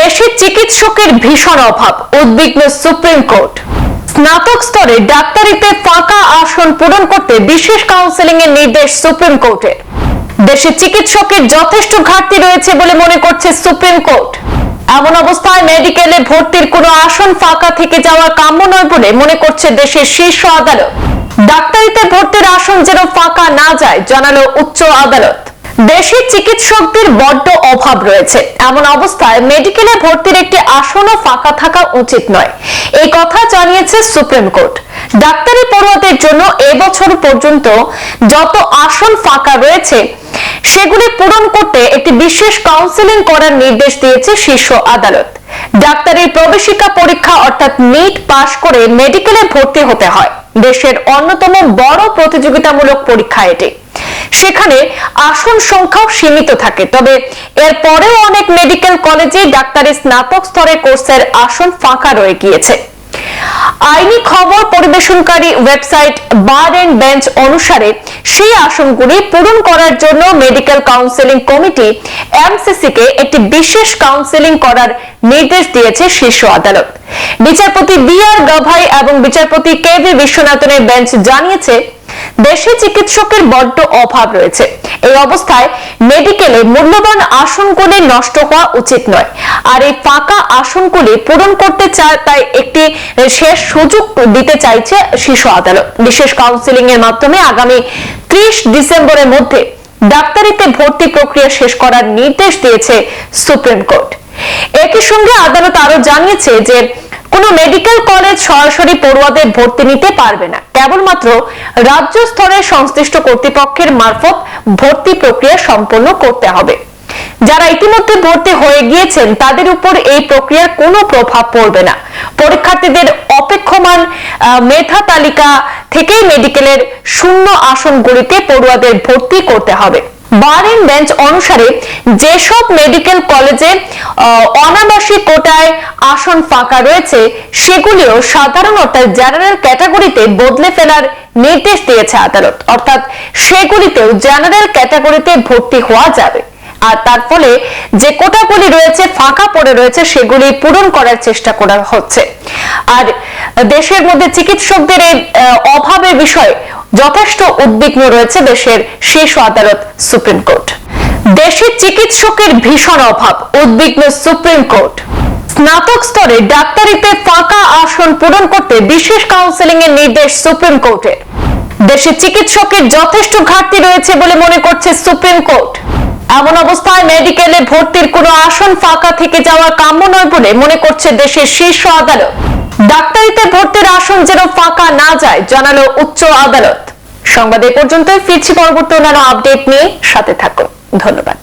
দেশে চিকিৎসকের ভীষণ অভাব, উদ্বিগ্ন সুপ্রিম কোর্ট। স্নাতক স্তরে ডাক্তারিতে ফাঁকা আসন পূরণ করতে বিশেষ কাউন্সিলিং এর নির্দেশ সুপ্রিম কোর্টের। দেশে চিকিৎসকের যথেষ্ট ঘাটতি রয়েছে বলে মনে করছে সুপ্রিম কোর্ট। এমন অবস্থায় মেডিকেলে ভর্তির কোনো আসন ফাঁকা থেকে যাওয়া কাম্য নয় বলে মনে করছে দেশের শীর্ষ আদালত। ডাক্তারিতে ভর্তির আসন যেন ফাঁকা না যায়, জানালো উচ্চ আদালত। দেশে চিকিৎসকদের বড্ড অভাব রয়েছে। এমন অবস্থায় মেডিকেলে ভর্তির একটি আসনও ফাঁকা থাকা উচিত নয়। এই কথা জানিয়েছে সুপ্রিম কোর্ট। ডাক্তারি পড়ুয়াদের জন্য এবছর পর্যন্ত যত আসন ফাঁকা রয়েছে, সেগুলি পূরণ করতে একটি বিশেষ কাউন্সেলিং করার নির্দেশ দিয়েছে শীর্ষ আদালত। ডাক্তারের প্রবেশিকা পরীক্ষা অর্থাৎ নিট পাশ করে মেডিকেলে ভর্তি হতে হয়। দেশের অন্যতম বড় প্রতিযোগিতামূলক পরীক্ষা এটি। সেখানে আসন সংখ্যাও সীমিত থাকে। তবে এর পরেও অনেক মেডিকেল কলেজে ডাক্তারি স্নাতক স্তরের কোর্সের আসন ফাঁকা রয়ে গিয়েছে। আইনি খবর পরিবেশনকারী ওয়েবসাইট বার এন্ড বেঞ্চ অনুসারে সেই আসনগুলি পূরণ করার জন্য মেডিকেল কাউন্সিলিং কমিটি এমসিসি কে একটি বিশেষ কাউন্সিলিং করার নির্দেশ দিয়েছে শীর্ষ আদালত। বিচারপতি বি আর গাভাই এবং বিচারপতি কে ভি বিশ্বনাথনের বেঞ্চ জানিয়েছে দেশে চিকিৎসকের বড্ড অভাব রয়েছে। এই অবস্থায় মেডিকেলে মূল্যবান আসনগুলি নষ্ট হওয়া উচিত নয়। আর এই ফাঁকা আসনগুলি পূরণ করতে চায় তাই একটি শেষ সুযোগ দিতে চাইছে শীর্ষ আদালত। বিশেষ কাউন্সিলিং এর মাধ্যমে আগামী ত্রিশ ডিসেম্বরের মধ্যে ডাক্তারিতে ভর্তি প্রক্রিয়া শেষ করার নির্দেশ দিয়েছে সুপ্রিম কোর্ট। একই সঙ্গে আদালত আরও জানিয়েছে যে কোনো মেডিকেল কলেজ সরাসরি পড়ুয়াদের ভর্তি নিতে পারবে না। কেবলমাত্র রাজ্য স্তরের সংশ্লিষ্ট কর্তৃপক্ষের মারফত ভর্তি প্রক্রিয়া সম্পন্ন করতে হবে। যারা ইতিমধ্যে ভর্তি হয়ে গিয়েছেন, তাদের উপর এই প্রক্রিয়ার কোনো প্রভাব পড়বে না। পরীক্ষার্থীদের অপেক্ষমান মেধা তালিকা থেকেই মেডিকেলের শূন্য আসনগুলিতে পড়ুয়াদের ভর্তি করতে হবে। বার এন্ড বেঞ্চ অনুসারে যেসব মেডিকেল কলেজে অনাবাসী কোটায় আসন ফাঁকা রয়েছে, সেগুলিও সাধারণ অর্থাৎ জেনারেল ক্যাটাগরিতে বদলে ফেলার নির্দেশ দিয়েছে আদালত। অর্থাৎ সেগুলিতেও জেনারেল ক্যাটাগরিতে ভর্তি হওয়া যাবে। আর তার ফলে যে কোটাগুলি রয়েছে, ফাঁকা পড়ে রয়েছে, সেগুলি পূরণ করার চেষ্টা করা হচ্ছে। আর দেশের মধ্যে চিকিৎসকদের এই অভাবের বিষয়ে যথেষ্ট উদ্বিগ্ন রয়েছে দেশের শীর্ষ আদালত সুপ্রিম কোর্ট। দেশে চিকিৎসকের ভীষণ অভাব, উদ্বিগ্ন সুপ্রিম কোর্ট। স্নাতক স্তরে ডাক্তারিতে ফাঁকা আসন পূরণ করতে বিশেষ কাউন্সিলিং এর নির্দেশ সুপ্রিম কোর্টের। দেশে চিকিৎসকের যথেষ্ট ঘাটতি রয়েছে বলে মনে করছে সুপ্রিম কোর্ট। এমন অবস্থায় মেডিকেলে ভর্তির কোনো আসন ফাঁকা থেকে যাওয়া কাম্য নয় বলে মনে করছে দেশের শীর্ষ আদালত। ডাক্তারিতে ভর্তির আসন যেন ফাঁকা না যায়, জানালো উচ্চ আদালত। সংবাদ এ পর্যন্তই, ফিরছি পরবর্তী অন্যান্য আপডেট নিয়ে সাথে থাকুন। ধন্যবাদ।